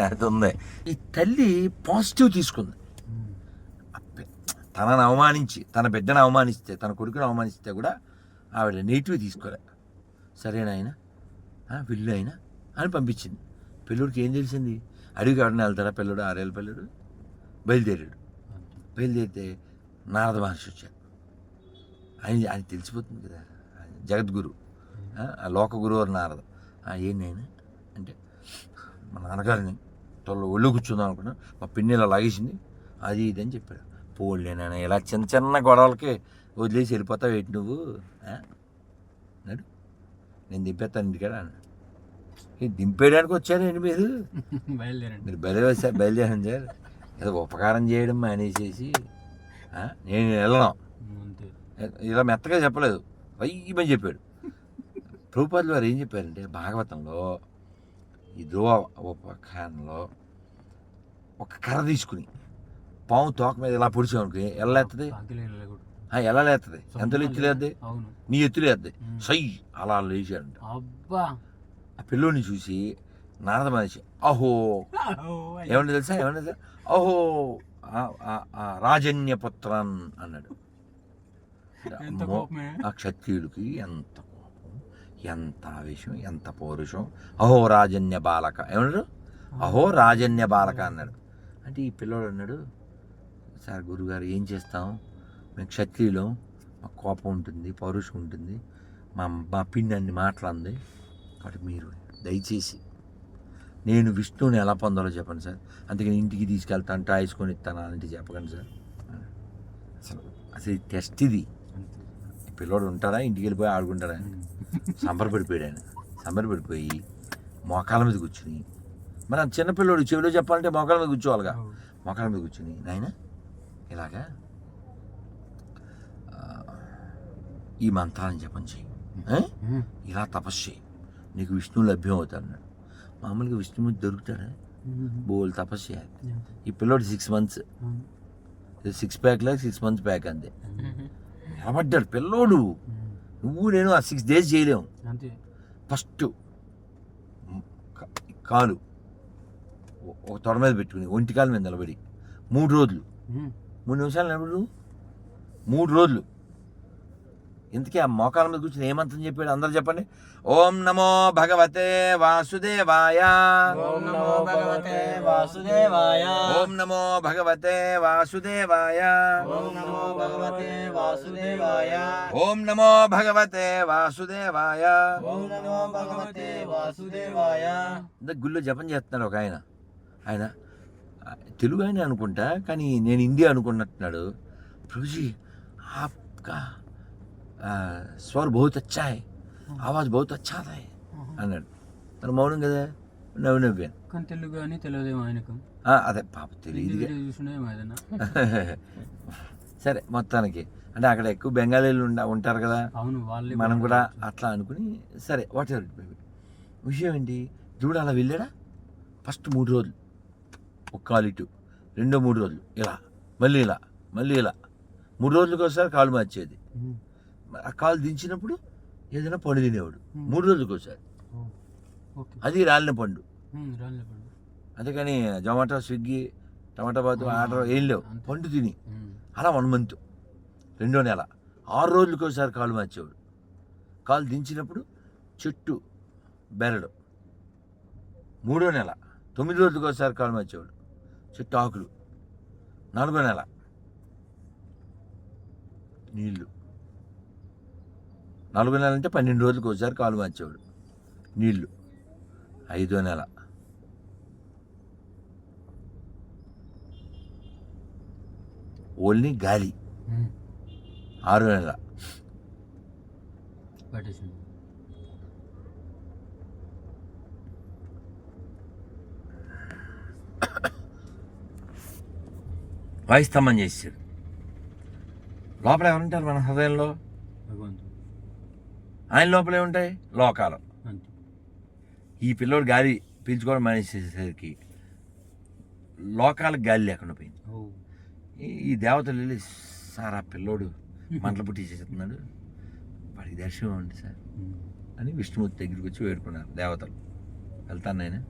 అది ఉంది ఈ తల్లి పాజిటివ్ తీసుకుంది. తనను అవమానించి తన బిడ్డను అవమానిస్తే తన కొడుకును అవమానిస్తే కూడా ఆవిడ నెగిటివ్ తీసుకోలే. సరేనా ఆయన పిల్లు అయినా అని పంపించింది. పిల్లుడికి ఏం తెలిసింది? అడిగి ఎవడన్నా వెళ్తాడా పిల్లడు ఆరేళ్ళ పిల్లడు బయలుదేరాడు. బయలుదేరితే నారద మహర్షి వచ్చాడు. ఆయన ఆయన తెలిసిపోతుంది కదా. జగద్గురు. ఆ, ఆ లోక గురువు అని నారద. "ఆ, ఏంటి ఆయన అంటే మా నాన్నగారిని తొల్ల ఒళ్ళు కూర్చుందాం అనుకున్నా. మా పిన్ని ఇలా లాగేసింది. అది ఇది అని చెప్పాడు. పోలే నాన్న ఇలా చిన్న చిన్న గొడవలకి వదిలేసి వెళ్ళిపోతావు ఏంటి నువ్వు? అన్నాడు నేను దింపేస్తాను ఇంటికాడ అన్నాడు "ఏ, దింపేయడానికి వచ్చారండి మీరు? బయలుదేరండి. మీరు బయలు సార్ బయలుదేరండి సార్ ఏదో ఉపకారం చేయడం మానేసేసి నేను వెళ్ళను. ఇలా మెత్తగా చెప్పలేదు. వయ్యమని చెప్పాడు. ప్రభుపాదులు వారు ఏం చెప్పారంటే భాగవతంలో ఈ ధ్రువ ఉపఖ్యానంలో ఒక కర్ర తీసుకుని పాము తోక మీద ఇలా పొడిచామనుకో ఎలా ఎత్తది? కాకిలో వెళ్ళకూడదు ఆ, ఎలా లేస్తుంది ఎంత ఎత్తు లేద్ది అవును. నీ ఎత్తు లేద్ది ఉమ్. సై అలా లేచాడంట. అబ్బా! ఆ పిల్లోని చూసి నారద మనిషి అహో! ఏమన్నా తెలుసా? ఏమన్నా తెలుసా? అహో! రాజన్యపుత్రన్ అన్నాడు. ఆ క్షత్రియుడికి ఎంత కోపం ఎంత ఆవేశం ఎంత పౌరుషం. అహో రాజన్య బాలక. ఏమన్నాడు అహో రాజన్య బాలక అన్నాడు. అంటే ఈ పిల్లోడు అన్నాడు సార్ గురుగారు ఏం చేస్తాం? మేము క్షత్రియులు. మా కోపం ఉంటుంది పౌరుషం ఉంటుంది. మా మా పిన్ని అన్ని మాటలంది కాబట్టి మీరు దయచేసి నేను విష్ణువుని ఎలా పొందాలో చెప్పండి సార్. అందుకని ఇంటికి తీసుకెళ్తాను టాయిస్కొని ఇస్తాను అలాంటివి చెప్పకండి సార్. అసలు అసలు టెస్ట్ ఇది. పిల్లోడు ఉంటాడా? ఇంటికి వెళ్ళిపోయి ఆడుకుంటాడా? సంబరపడిపోయాడు ఆయన. సంబరపడిపోయి మోకాల మీద కూర్చుని మరి ఆ చిన్న పిల్లోడు చెవిలో చెప్పాలంటే మోకాల మీద కూర్చోవాలిగా. మోకాల మీద కూర్చుని. నాయన ఇలాగా? ఈ మంత్రాన్ని జపం చేయి. ఇలా తపస్సు చేయి నీకు విష్ణువు లభ్యం అవుతాడు మామూలుగా విష్ణుమూర్తి దొరుకుతాడా. బోల్ తపస్సు చేయాలి. ఈ పిల్లోడు సిక్స్ మంత్స్. సిక్స్ ప్యాక్ లాగా సిక్స్ మంత్స్ ప్యాక్ అంతే. నిలబడ్డాడు పిల్లోడు. నువ్వు నేను ఆ సిక్స్ డేస్ చేయలేము. ఫస్ట్ కాలు. ఒక తొడ మీద పెట్టుకుని ఒంటి కాలు మీద నిలబడి మూడు రోజులు. మూడు నిమిషాలు నిలబడు. మూడు రోజులు. ఇంతకీ ఆ మోకాల మీద కూర్చుని ఏమంతం చెప్పాడు? అందరు చెప్పండి. ఓం నమో భగవతే వాసుదేవాయ. ఓం నమో భగవతే వాసుదేవాయ. ఓం నమో భగవతే వాసుదేవాయ. ఓం నమో భగవతే వాసుదేవాయ. ఓం నమో భగవతే వాసుదేవాయ. ఓం నమో భగవతే వాసుదేవాయ. ఇంత గుళ్ళో జపం చేస్తున్నాడు ఒక ఆయన. ఆయన తెలుగు ఆయన అనుకుంటా కానీ నేను హిందీ అనుకున్నట్టున్నాడు. ప్రభుజీ ఆప్కా స్వర్ బహుత్ అచ్చా హై ఆవాజ్ బహుత్ అచ్చా హై అన్నాడు. తను మౌనం కదా నవ్వు నవ్వాను. కానీ తెలుగు కానీ తెలియదేమో ఆయనకు. అదే పాప తెలియదు సరే మొత్తానికి. అంటే అక్కడ ఎక్కువ బెంగాలీలు ఉండ ఉంటారు కదా. అవును వాళ్ళే మనం కూడా అట్లా అనుకుని సరే వాట్ ఎవర్ విషయం ఏంటి? ధ్రువుడు అలా వెళ్ళాడా? ఫస్ట్ మూడు రోజులు. ఒక కాలు ఇటు రెండో మూడు రోజులు. ఇలా. మళ్ళీ ఇలా. మళ్ళీ ఇలా. మూడు రోజులకు ఒకసారి కాలు మార్చేది. ఆ కాలు దించినప్పుడు ఏదైనా పండు తినేవాడు. మూడు రోజులకు ఒకసారి. అది రాలిన పండు. అందుకని జొమాటో స్విగ్గీ టమాటా బాతు ఆర్డర్ ఏం లేవు. పండు తిని. అలా వన్ మంత్. రెండో నెల. ఆరు రోజులకు ఒకసారి కాలు మార్చేవాడు. కాలు దించినప్పుడు చెట్టు బెరడు. మూడో నెల. తొమ్మిది రోజులకు ఒకసారి కాలు మార్చేవాడు. చెట్టు ఆకులు నాలుగో నెల. నీళ్ళు నాలుగో నెల అంటే పన్నెండు రోజులకు ఒకసారి కాలు మార్చేవాడు. నీళ్ళు ఐదో నెల. ఓన్లీ గాలి. ఆరో నెల. పట్టేసింది. వాయుస్తంభం చేసాడు లోపల ఎవరుంటారు మన హృదయంలో? ఆయన లోపలే ఉంటాయి? లోకాలు. ఈ పిల్లోడు గాలి పీల్చుకోవడం మానేసేసరికి లోకాలకు గాలి లేకుండా పోయింది. ఓ. ఈ- దేవతలు వెళ్ళి సార్ ఆ పిల్లోడు మంటలు పుట్టించేస్తున్నాడు వాడికి దర్శనం ఉంది సార్. అని విష్ణుమూర్తి దగ్గరికి వచ్చి వేడుకున్నారు దేవతలు. వెళ్తాను నేను.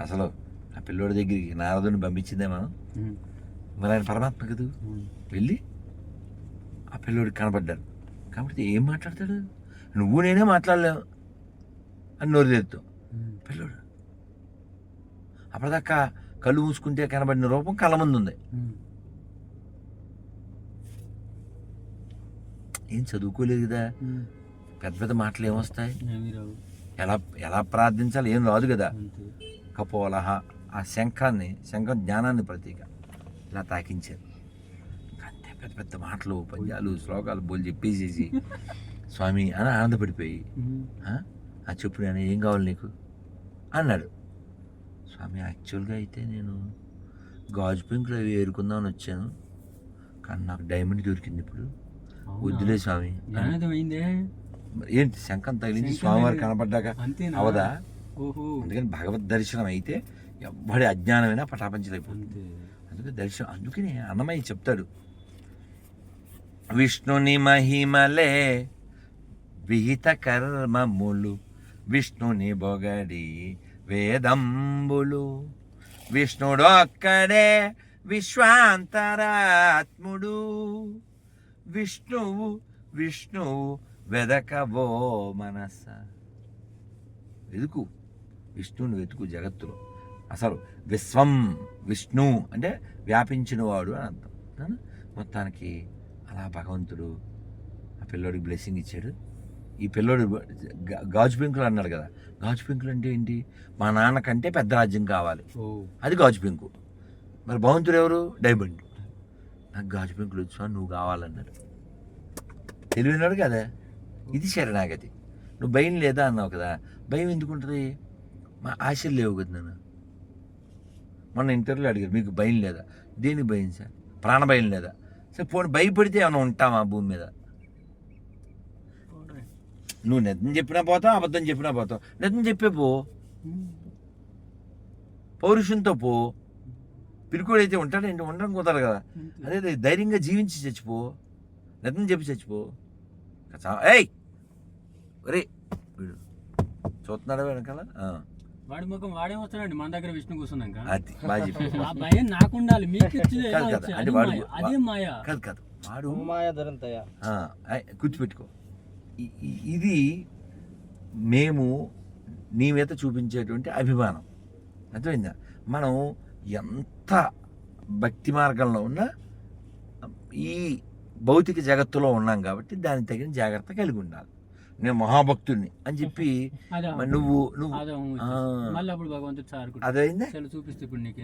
అసలు ఆ పిల్లోడి దగ్గరికి నారదుని పంపించిందే మనం. మరి ఆయన పరమాత్మ కదా. వెళ్ళి ఆ పిల్లోడికి కనబడ్డారు కాబట్టి ఏం మాట్లాడతాడు? నువ్వు నేనే మాట్లాడలేవు అని నోరు తెరుతావు. పిల్లోడు. అప్పటిదాకా కళ్ళు మూసుకుంటే కనబడిన రూపం కళ్ళ ముందు ఉంది. ఏం చదువుకోలేదు కదా. పెద్ద పెద్ద మాటలు ఏమొస్తాయి? ఎలా ఎలా ప్రార్థించాలి ఏం రాదు కదా? కపోలహ ఆ శంఖాన్ని శంఖం జ్ఞానాన్ని ప్రతీక. ఇలా తాకించారు అంతే పెద్ద పెద్ద మాటలు పద్యాలు శ్లోకాలు బోల్ చెప్పేసేసి స్వామి అని ఆనందపడిపోయి. "ఆ? చెప్పు నేను ఏం కావాలి నీకు? అన్నాడు. స్వామి యాక్చువల్గా అయితే నేను గాజు పెంకులు అవి ఏరుకుందామని వచ్చాను. కానీ నాకు డైమండ్ దొరికింది ఇప్పుడు? వద్దులే స్వామి. అని. ఏంటి శంఖం తగిలించి స్వామివారు కనపడ్డాక? అవదా? ఓహో. అందుకని భగవద్ దర్శనం అయితే ఎవ్వడి అజ్ఞానమైనా పటాపంచలైపోతుంది. అందుకే దర్శనం. అందుకనే అన్నమయ్య చెప్తాడు విష్ణుని మహిమలే విహిత కర్మములు విష్ణుని బొగడి వేదంబులు. విష్ణుడు ఒక్కడే విశ్వాంతరాత్ముడు. విష్ణువు విష్ణువు వెదకబో మనస. వెతుకు విష్ణువుని వెతుకు జగత్తులో. అసలు విశ్వం విష్ణు అంటే వ్యాపించినవాడు అని అర్థం? మొత్తానికి అలా భగవంతుడు ఆ పిల్లోడికి బ్లెస్సింగ్ ఇచ్చాడు. ఈ పిల్లోడు గాజు పెంకులు అన్నాడు కదా. గాజు పెంకులు అంటే ఏంటి? మా నాన్న కంటే పెద్ద రాజ్యం కావాలి. ఓ. అది గాజు పెంకు మరి భగవంతుడు ఎవరు? డైమండ్. నాకు గాజు పెంకులు వచ్చా నువ్వు కావాలన్నాడు. తెలివినాడు కదా. ఇది శరణాగతి. నువ్వు భయం లేదా అన్నావు కదా. భయం ఎందుకుంటుంది మా ఆశలు లేవు కదా నాన్న. మొన్న ఇంటర్వ్యూలో అడిగారు మీకు భయం లేదా? దేనికి భయం సార్? ప్రాణ భయం లేదా? సరే పోనీ భయపడితే ఏమైనా ఉంటామా భూమి మీద? నువ్వు నిజం చెప్పినా పోతావు అబద్ధం చెప్పినా పోతావు. నిజం చెప్పే పో. పౌరుషంతో పో. పిలుకోడైతే ఉంటాడంటే ఉండడం కుదరదు కదా. అదే ధైర్యంగా జీవించి చచ్చిపో. నిజం చెప్పి చచ్చిపో. ఏయ్! ఒరే వీడు చూస్తున్నాడా వెనకాల? వాడి ముఖం వాడే వస్తాడండి మన దగ్గర విష్ణు కూర్చున్నాక. అది బాగా ఆ భయం నాకు ఉండాలి మీకు ఇచ్చేది ఎలా కాదు, కాదు. వచ్చి- అంటే అది వాడు- మాయ. అదే మాయ. కాదు కాదు వాడు మాయ ధరంతయ్య. ఆ, ఐ- గుర్తుపెట్టుకో. ఇ- ఇ- ఇది మేము నీ మీద చూపించేటువంటి అభిమానం. అర్థమైందా? మనం ఎంత భక్తి మార్గంలో ఉన్నా ఈ భౌతిక జగత్తులో ఉన్నాం కాబట్టి దానికి తగిన జాగ్రత్త కలిగి ఉండాలి. నేను మహాభక్తుడిని అని చెప్పి నువ్వు నువ్వు. అదైందా?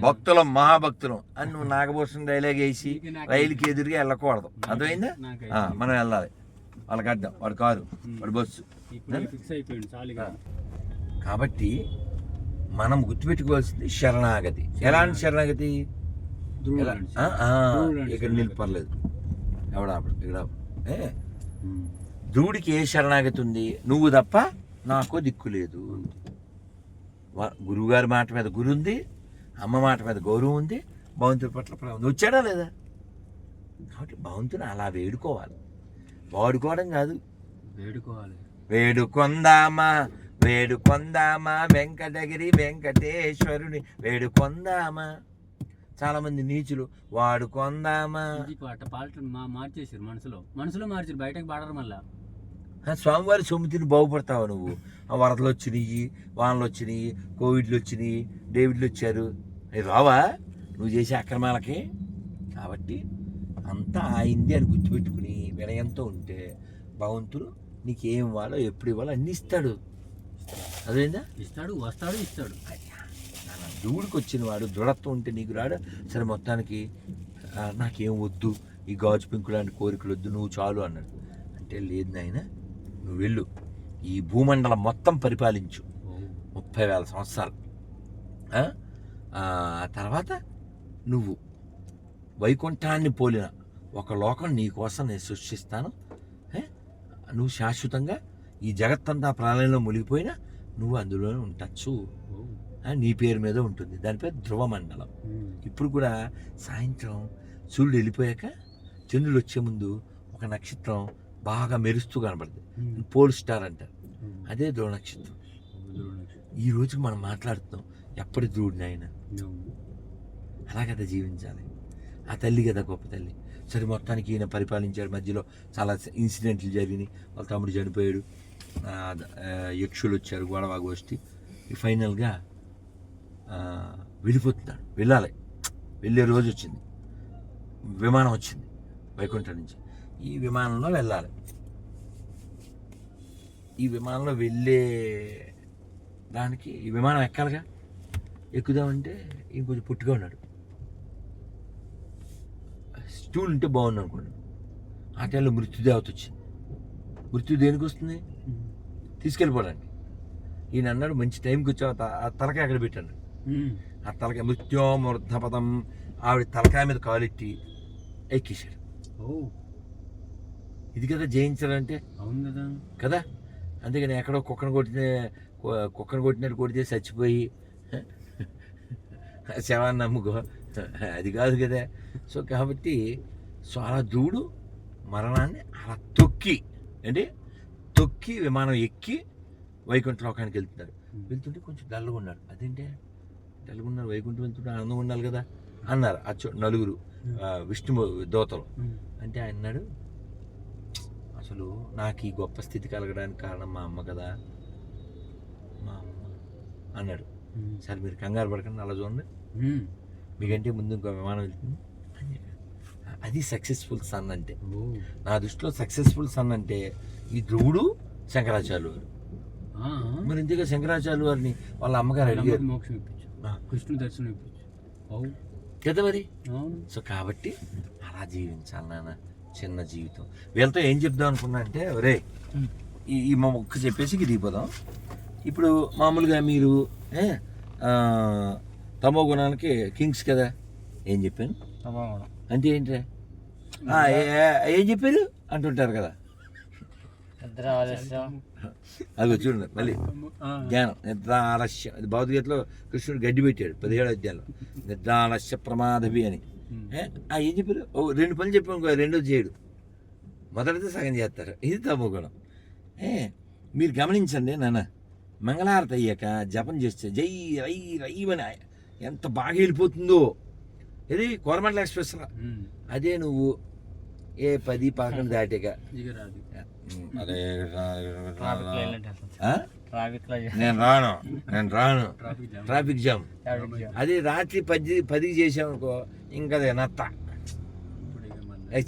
భక్తులం మహాభక్తులం అని నువ్వు నాగభూషణ డైలాగ్ వేసి రైలుకి ఎదురుగా వెళ్ళకూడదు. ఆ, మనం వెళ్ళాలి. వాళ్ళకి అడ్డం వాడు కారు వాడు బస్సు. కాబట్టి మనం గుర్తుపెట్టుకోవాల్సింది శరణాగతి. ఎలాంటి శరణాగతి. ఇక్కడ. నిలపర్లేదు ఎవడా ఇక్కడ ధ్రువుడికి ఏ శరణాగతి ఉంది? నువ్వు తప్ప నాకు దిక్కు లేదు. గురువుగారి మాట మీద గురు ఉంది అమ్మ మాట మీద గౌరవం ఉంది భగవంతుడి పట్ల ప్రేమ ఉంది. వచ్చాడా లేదా? కాబట్టి భగవంతుని అలా వేడుకోవాలి. వాడుకోవడం కాదు. వేడుకోవాలి. వేడుకొందామా? వేడుకొందామా? వెంకటగిరి వెంకటేశ్వరుని వేడుకొందామా? చాలా మంది నీచులు వాడుకొందామా? పాట పాటలు మా మార్చేసారు మనసులో. మనసులో మార్చారు బయటకు పాడరు మళ్ళా. స్వామివారి సొమ్మితిని బాగుపడతావు నువ్వు? ఆ వరదలు వచ్చినాయి వానలు వచ్చినాయి కోవిడ్లు వచ్చినాయి డేవిడ్లు వచ్చారు. రావా నువ్వు చేసే అక్రమాలకి? కాబట్టి అంతా ఆయింది అని గుర్తుపెట్టుకుని వినయంతో ఉంటే భగవంతుడు నీకు ఏం ఇవ్వాలో ఎప్పుడు ఇవ్వాలో అన్ని ఇస్తాడు. అదేందా ఇస్తాడు వస్తాడు ఇస్తాడు. దూడికి వచ్చిన వాడు దృఢత్వం ఉంటే నీకు రాడు. సరే మొత్తానికి నాకేం వద్దు ఈ గాజు పెంకు లాంటి కోరికలు వద్దు నువ్వు చాలు అన్నాడు. అంటే లేదు నాయన నువ్వు వెళ్ళు ఈ భూమండలం మొత్తం పరిపాలించు. ముప్పై వేల సంవత్సరాలు. తర్వాత నువ్వు వైకుంఠాన్ని పోలిన ఒక లోకం నీ కోసం నేను సృష్టిస్తాను. నువ్వు శాశ్వతంగా ఈ జగత్తంతా ప్రాణంలో మునిగిపోయినా నువ్వు అందులోనే ఉండొచ్చు. నీ పేరు మీద ఉంటుంది. దాని పేరు ధ్రువ మండలం ఇప్పుడు కూడా సాయంత్రం సూర్యుడు వెళ్ళిపోయాక చంద్రుడు వచ్చే ముందు ఒక నక్షత్రం బాగా మెరుస్తూ కనబడుతుంది. పోల్ స్టార్ అంటారు. అదే ధ్రువ నక్షత్రం ధ్రువుడు నక్షత్రం. ఈ రోజు మనం మాట్లాడుతున్నాం ఎప్పటి ధ్రువుడు నాయన అలా కదా జీవించాలి. ఆ తల్లి కదా గొప్ప తల్లి. సరే మొత్తానికి ఈయన పరిపాలించాడు. మధ్యలో చాలా ఇన్సిడెంట్లు జరిగినాయి. వాళ్ళ తమ్ముడు చనిపోయాడు. యక్షులు వచ్చారు గొడవ గోష్ఠి. ఫైనల్గా వెళ్ళిపోతున్నాడు. వెళ్ళాలి. వెళ్ళే రోజు వచ్చింది. విమానం వచ్చింది వైకుంఠం నుంచి. ఈ విమానంలో వెళ్ళాలి. ఈ విమానంలో వెళ్ళే దానికి ఈ విమానం ఎక్కాలిగా? ఎక్కుదామంటే ఈయన కొంచెం పుట్టుగా ఉన్నాడు. స్టూల్ ఉంటే బాగుంది అనుకోండి. ఆ టైంలో మృత్యుదేవత వచ్చింది. మృత్యు దేనికి వస్తుంది? తీసుకెళ్ళిపోవడానికి. ఈయన అన్నాడు మంచి టైంకి వచ్చావు ఆ తలకాయ అక్కడ పెట్టాడు. ఆ తలకాయ మృత్యోమృద్ధపదం ఆవిడ తలకాయ మీద కాలెట్టి ఎక్కేశాడు. ఓ. ఇది కదా జయించాలంటే? అవును కదా. కదా? అందుకని ఎక్కడో కుక్కను కొట్టిన కుక్కను కొట్టినట్టు కొడితే చచ్చిపోయి శవాన్ని నమ్ముకో. అది కాదు కదా. సో కాబట్టి సో అలా దూడు మరణాన్ని అలా తొక్కి అంటే తొక్కి విమానం ఎక్కి వైకుంఠ లోకానికి వెళ్తున్నారు. వెళ్తుంటే కొంచెం డల్గా ఉన్నాడు అదేంటే? డల్గా ఉన్నారు వైకుంఠం వెళ్తుంటే ఆనందంగా ఉండాలి కదా? అన్నారు. అచ్చు నలుగురు విష్ణు దోతలు. అంటే ఆయన అన్నాడు అసలు నాకు ఈ గొప్ప స్థితి కలగడానికి కారణం మా అమ్మ కదా. మా అమ్మ అన్నాడు. సరే మీరు కంగారు పడకండి అలా చూడండి. మీకంటే ముందు ఇంకో విమానం వెళ్తుంది. అని అది సక్సెస్ఫుల్ సన్ అంటే. నా దృష్టిలో సక్సెస్ఫుల్ సన్ అంటే ఈ ధ్రువుడు శంకరాచార్యులు వారు ఆ, మరి ఇంతగా శంకరాచార్యులు వారిని వాళ్ళ అమ్మగారు అడిగారు. మోక్షం ఇప్పించు. కృష్ణుడు దర్శనం ఇప్పించు కదా మరి? సో కాబట్టి అలా జీవించాలి నాన్న. చిన్న జీవితం. వీళ్ళతో ఏం చెప్దాం అనుకున్నా అంటే ఒరే ఈ ఈ మా మొక్క చెప్పేసి ఇది దిగిపోదాం. ఇప్పుడు మామూలుగా మీరు తమో గుణానికి కింగ్స్ కదా. ఏం చెప్పాను? అంటే ఏంటి? ఆ, ఏ- చెప్పారు? అంటుంటారు కదా. ఆలస్యం. అది చూడండి మళ్ళీ. ఆ, జ్ఞానం నిద్రాలస్య అది భౌతికతలో కృష్ణుడు గడ్డి పెట్టాడు పదిహేడు అధ్యాయంలో. నిద్రాలస్య ప్రమాదవి అని. ఏ? ఆ, ఏం చెప్పారు? ఓ రెండు పనులు చెప్పాను రెండో చేయడు మొదటిది సగం చేస్తారు. ఇది తప్పు గుణం. ఏ మీరు గమనించండి నాన్న మంగళహారతి అయ్యాక జపం చేస్తే జై రై రైవని ఎంత బాగా వెళ్ళిపోతుందో. ఇది కోరమండల ఎక్స్ప్రెస్. అదే నువ్వు ఏ పది పదకొండు దాటాక నేను రాను. నేను రాను. Traffic jam. అది రాత్రి పది పదికి చేసామనుకో ఇంకా అదే నత్త.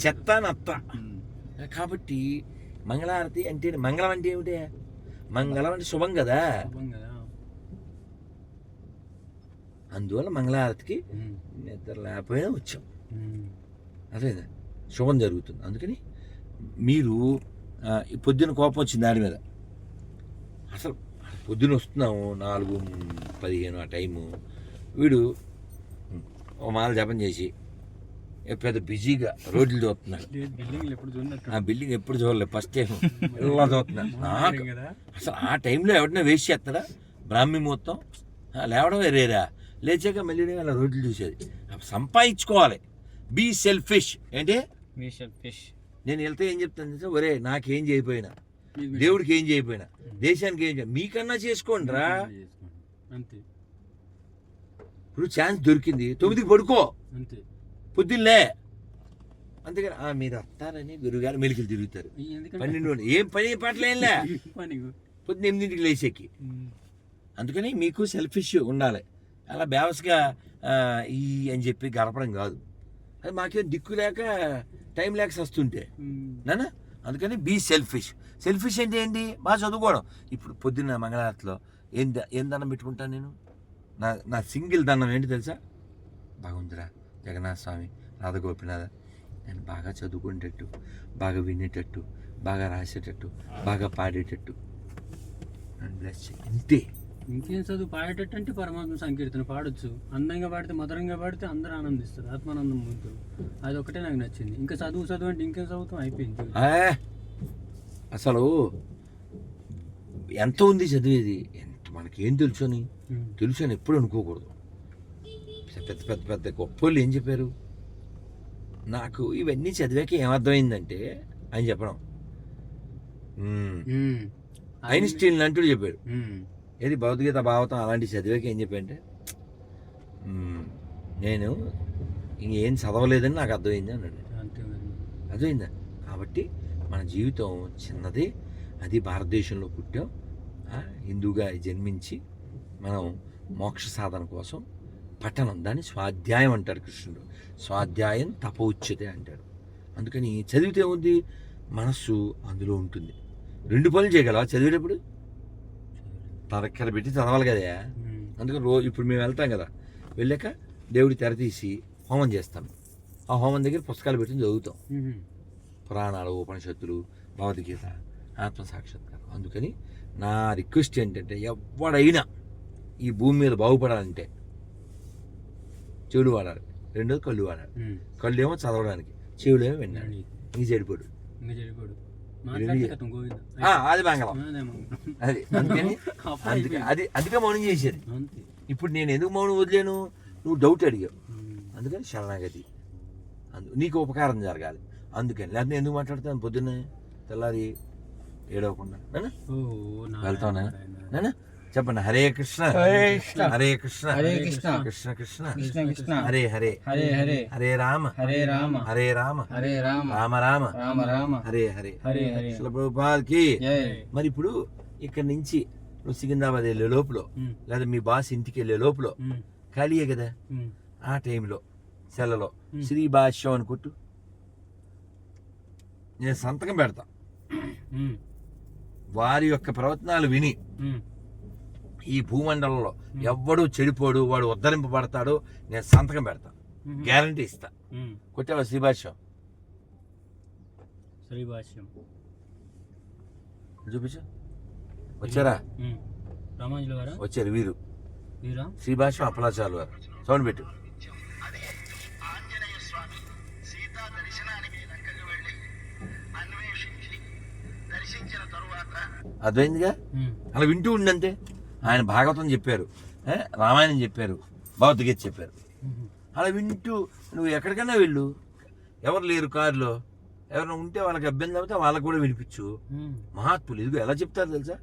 చెత్త నత్త. ఉమ్. కాబట్టి మంగళారతి అంటే మంగళం అంటే ఏమిటి? మంగళం అంటే శుభం కదా. అందువల్ల మంగళారతికి ఉమ్. నిద్ర లేకపోయినా వచ్చాం. ఉమ్. అదే శుభం జరుగుతుంది. అందుకని మీరు పొద్దున కోపం వచ్చింది దాని మీద. అసలు పొద్దున వస్తున్నాము నాలుగు పదిహేను ఆ టైము. వీడు ఓ మాల జపం చేసి పెద్ద బిజీగా రోడ్లు చూస్తున్నాడు ఆ బిల్డింగ్ ఎప్పుడు చూడలేదు ఫస్ట్ టైం ఇలా చూస్తున్నాడు నాకు కదా? అసలు ఆ టైంలో ఎవరినైనా వేస్ట్ చేస్తాడా? బ్రాహ్మీ మొత్తం లేవడం వేరేరా లేచాక మళ్ళీ అలా రోడ్లు చూసేది. సంపాదించుకోవాలి. Be selfish. ఏంటి? నేను వెళ్తే ఏం చెప్తాను? ఒరే నాకేం చేయపోయినా దేవుడికి ఏం చేయపోయినా దేశానికి ఏం చేయ మీకన్నా చేసుకోండి. రా. అంతే. ఇప్పుడు ఛాన్స్ దొరికింది. తొమ్మిదికి పడుకో. అంతే. పొద్దున్నే. అంతేగాని "ఆ, మీరు వస్తారని గురుగారు మెలికలు తిరుగుతారు. పన్నెండు. ఏం పని పాటలు ఏంలే పని పొద్దున్న ఎనిమిదింటికి లేచేకి. అందుకని మీకు సెల్ఫిష్ ఉండాలి. అలా బేవస్గా ఈ అని చెప్పి గడపడం కాదు. అది మాకేం దిక్కు లేక టైం లేక వస్తుంటే. నానా? అందుకని బీ సెల్ఫిష్ సెల్ఫిష్ అంటే ఏంటి బాగా చదువుకోవడం. ఇప్పుడు పొద్దున్న మంగళారతిలో ఏం ఏం దండం పెట్టుకుంటాను నేను? నా నా సింగిల్ దండం ఏంటి తెలుసా? బాగుందిరా జగన్నాథ స్వామి రాధగోపినాథ నేను బాగా చదువుకునేటట్టు బాగా వినేటట్టు బాగా రాసేటట్టు బాగా పాడేటట్టు. అండ్ బ్లెస్ అంతే. ఇంకేం చదువు? పాడేటట్టు అంటే పరమాత్మ సంకీర్తన పాడొచ్చు. అందంగా పాడితే మధురంగా పాడితే అందరూ ఆనందిస్తారు. ఆత్మానందం పొందుతారు. అది ఒకటే నాకు నచ్చింది. ఇంకా చదువు చదువు అంటే ఇంకేం చదువుతాం? అయిపోయింది అసలు ఎంత ఉంది చదివేది? ఎంత మనకేం తెలుసు అని. తెలుసు అని ఎప్పుడు అనుకోకూడదు. పెద్ద పెద్ద పెద్ద గొప్ప వాళ్ళు ఏం చెప్పారు? నాకు ఇవన్నీ చదివాక ఏమర్థమైందంటే ఆయన చెప్పడం. ఐన్స్టీన్ అంటూ చెప్పాడు. ఏది భౌతికత భావతం అలాంటి చదివాక ఏం చెప్పాడంటే మ్మ్. నేను ఇంకేం చదవలేదని నాకు అర్థమైంది అన్నాడు. అర్థమైందా? కాబట్టి మన జీవితం చిన్నది. అది భారతదేశంలో పుట్టాం. హిందూగా జన్మించి మనం మోక్ష సాధన కోసం పఠనం దాన్ని స్వాధ్యాయం అంటాడు కృష్ణుడు. స్వాధ్యాయం తపౌచ్యతే అంటాడు. అందుకని చదివితే ఉంది మనస్సు అందులో ఉంటుంది. రెండు పనులు చేయగలవా? చదివేటప్పుడు? తరక్కర పెట్టి చదవాలి కదా. అందుకని రోజు ఇప్పుడు మేము వెళ్తాం కదా. వెళ్ళాక దేవుడి తెర తీసి హోమం చేస్తాం. ఆ హోమం దగ్గర పుస్తకాలు పెట్టి చదువుతాం. పురాణాలు ఉపనిషత్తులు భగవద్గీత ఆత్మ సాక్షాత్కారం. అందుకని నా రిక్వెస్ట్ ఏంటంటే ఎవడైనా ఈ భూమి మీద బాగుపడాలంటే చెవులు వాడాలి. రెండోది కళ్ళు వాడాలి. కళ్ళు ఏమో చదవడానికి చెవులు ఏమో వినాలి ఇంక చెడిపోడు ఇంకా చెడిపోడు. అది మంగళం. అది అందుకని అందుకే. అది అందుకే మౌనం చేసేది ఇప్పుడు నేను ఎందుకు మౌనం వదిలేను నువ్వు డౌట్ అడిగావు. అందుకని శరణాగతి అందు నీకు ఉపకారం జరగాలి అందుకని లేకపోతే ఎందుకు మాట్లాడతాను పొద్దున్నే తెల్లారి ఏడవకుండా నాన్న చెప్పండి. హరే కృష్ణ. హరే కృష్ణ. హరే కృష్ణ. హరే కృష్ణ. కృష్ణ కృష్ణ. కృష్ణ కృష్ణ. హరే హరే. హరే హరే. హరే రామ. హరే రామ. హరే రామ. హరే రామ. రామ రామ. రామ రామ. హరే హరే. హరే హరే. ప్రభుపాద్కి మరి ఇప్పుడు ఇక్కడి నుంచి నువ్వు సికింద్రాబాద్ వెళ్ళే లోపల. లేదా మీ బాస్ ఇంటికి వెళ్ళే లోపల. ఖాళీయే కదా. ఆ టైంలో సెలలో. శ్రీ భాష్యం అని కొట్టు. నేను సంతకం పెడతా. వారి యొక్క ప్రవచనాలు విని. ఈ భూమండలంలో ఎవ్వడు చెడిపోడు వాడు ఉద్ధరింపబడతాడు నేను సంతకం పెడతా. ఉమ్. గ్యారంటీ ఇస్తా. కొట్టావా శ్రీభాష్యం? శ్రీభాష్యం. చూపించు. వచ్చారా. రామాంజుల వచ్చారు వీరు. వీరా? శ్రీభాష్యం అప్పలాచారు వారు సౌండ్ పెట్టు. ఆంజనేయ స్వామి సీతా దర్శనానికి లంకకు వెళ్ళి అన్వేషించి దర్శించిన తరువాత అర్థమైందిగా. అలా వింటూ ఉండంతే. ఆయన భాగవతం చెప్పారు? రామాయణం చెప్పారు. భగవద్గీత చెప్పారు. అలా వింటూ నువ్వు ఎక్కడికైనా వెళ్ళు. ఎవరు లేరు కారులో. ఎవరైనా ఉంటే వాళ్ళకి అభ్యంతరం అయితే వాళ్ళకి కూడా వినిపించు. మహాత్ములు. ఇదిగో ఎలా చెప్తారు తెలుసా?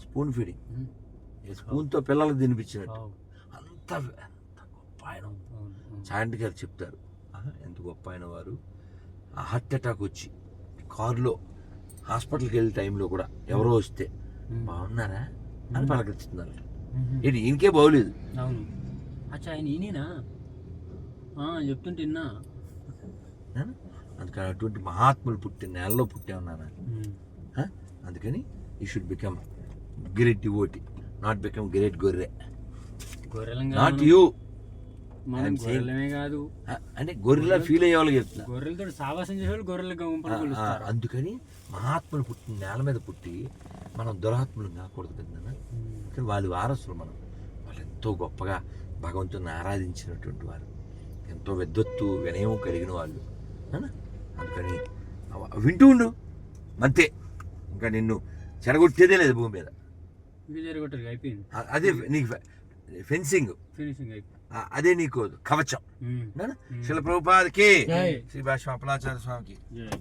Spoon feeding. స్పూన్తో పిల్లలకు తినిపించినట్టు. అంత అంత గొప్ప ఆయన. చాంటి గారు చెప్తారు. ఎంత గొప్ప ఆయన వారు. ఆ హార్ట్ అటాక్ వచ్చి కారులో హాస్పిటల్కి వెళ్ళే టైంలో కూడా ఎవరో వస్తే. బాగున్నారా? అని పలకరిస్తున్నారు. ఏంటి ఈయనకే బాగోలేదు? అవును. అచ్చా ఆయన ఈయనేనా? చెప్తుంటే విన్నా? అందుకని అటువంటి మహాత్ములు పుట్టిన నేలలో పుట్టామన్నారా ఉమ్. అందుకని ఈ should become great devotee not become great గొర్రె. నాట్ యూ మనం గొర్రెలమే కాదు. అంటే గొర్రెలా ఫీల్ అయ్యే వాళ్ళకి చెప్తున్నా. గొర్రెలతో సావాసం చేసేవాళ్ళు గొర్రెల అందుకని మహాత్ములు పుట్టిన నేల మీద పుట్టి మనం దురాత్ములు కాకూడదు కదా. కానీ వాళ్ళు వారసులు మనం. వాళ్ళు ఎంతో గొప్పగా భగవంతుని ఆరాధించినటువంటి వారు. ఎంతో విద్వత్తు వినయం కలిగిన వాళ్ళు? అందుకని వింటూ ఉండు. అంతే. ఇంకా నిన్ను చెడగొట్టేదే లేదు భూమి మీద. అదే నీకు ఫెన్సింగ్. ఫినిషింగ్ అయిపోయింది. అదే నీకు కవచం. శిల ప్రభుపాదకి. శ్రీ భాష అప్పలాచార్య స్వామికి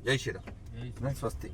జై. శ్రీరామ్. స్వస్తి